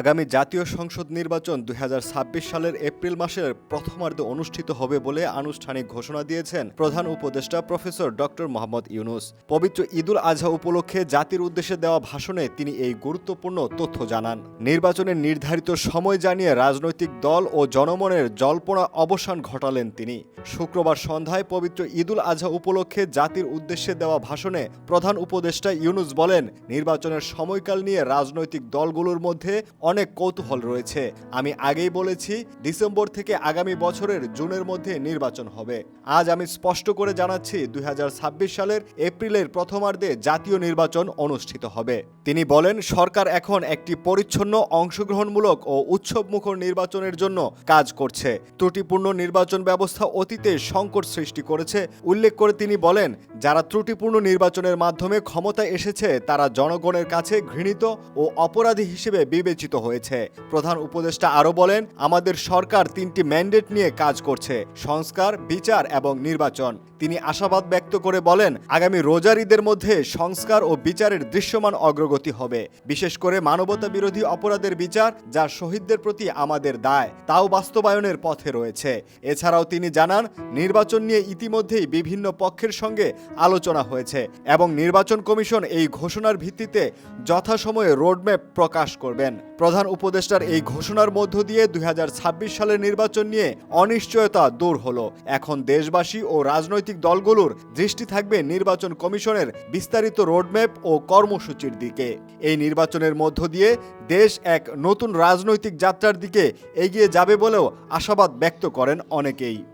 আগামী জাতীয় সংসদ নির্বাচন দু হাজার ছাব্বিশ সালের এপ্রিল মাসের প্রথমার্ধে অনুষ্ঠিত হবে বলে আনুষ্ঠানিক ঘোষণা দিয়েছেন প্রধান উপদেষ্টা প্রফেসর ডক্টর মোহাম্মদ ইউনুস। পবিত্র ঈদুল আজহা উপলক্ষে জাতির উদ্দেশ্যে দেওয়া ভাষণে তিনি এই গুরুত্বপূর্ণ তথ্য জানান। নির্বাচনের নির্ধারিত সময় জানিয়ে রাজনৈতিক দল ও জনমনের জল্পনা অবসান ঘটালেন তিনি। শুক্রবার সন্ধ্যায় পবিত্র ঈদুল আজহা উপলক্ষে জাতির উদ্দেশ্যে দেওয়া ভাষণে প্রধান উপদেষ্টা ইউনুস বলেন, নির্বাচনের সময়কাল নিয়ে রাজনৈতিক দলগুলোর মধ্যে অনেক কৌতূহল রয়েছে। আমি আগেই বলেছি, ডিসেম্বর থেকে আগামী বছরের জুনের মধ্যে নির্বাচন হবে। আজ আমি স্পষ্ট করে জানাচ্ছি, দুই হাজার ছাব্বিশ সালের এপ্রিলের প্রথমার্ধে জাতীয় নির্বাচন অনুষ্ঠিত হবে। তিনি বলেন, সরকার এখন একটি পরিচ্ছন্ন, অংশগ্রহণমূলক ও উৎসবমুখর নির্বাচনের জন্য কাজ করছে। ত্রুটিপূর্ণ নির্বাচন ব্যবস্থা অতীতে সংকট সৃষ্টি করেছে। উল্লেখ করে তিনি বলেন, যারা ত্রুটিপূর্ণ নির্বাচনের মাধ্যমে ক্ষমতায় এসেছে, তারা জনগণের কাছে ঘৃণিত ও অপরাধী হিসেবে বিবেচিত। হয়েছে। প্রধান উপদেষ্টা আরও বলেন, আমাদের সরকার তিনটি ম্যান্ডেট নিয়ে কাজ করছে, সংস্কার, বিচার এবং নির্বাচন। তিনি আশাবাদ ব্যক্ত করে বলেন, আগামী রোজার ঈদের মধ্যে সংস্কার ও বিচারের দৃশ্যমান অগ্রগতি হবে। বিশেষ করে মানবতা বিরোধী অপরাধের বিচার, যা শহীদদের প্রতি আমাদের দায়, তাও বাস্তবায়নের পথে রয়েছে। এছাড়াও তিনি জানান, নির্বাচন নিয়ে ইতিমধ্যেই বিভিন্ন পক্ষের সঙ্গে আলোচনা হয়েছে এবং নির্বাচন কমিশন এই ঘোষণার ভিত্তিতে যথাসময়ে রোডম্যাপ প্রকাশ করবেন। প্রধান উপদেষ্টার এই ঘোষণার মধ্য দিয়ে দুই হাজার ছাব্বিশ সালের নির্বাচন নিয়ে অনিশ্চয়তা দূর হলো। এখন দেশবাসী ও রাজনৈতিক দলগুলোর দৃষ্টি থাকবে নির্বাচন কমিশনের বিস্তারিত রোডম্যাপ ও কর্মসূচির দিকে। এই নির্বাচনের মধ্য দিয়ে দেশ এক নতুন রাজনৈতিক যাত্রার দিকে এগিয়ে যাবে বলেও আশাবাদ ব্যক্ত করেন অনেকেই।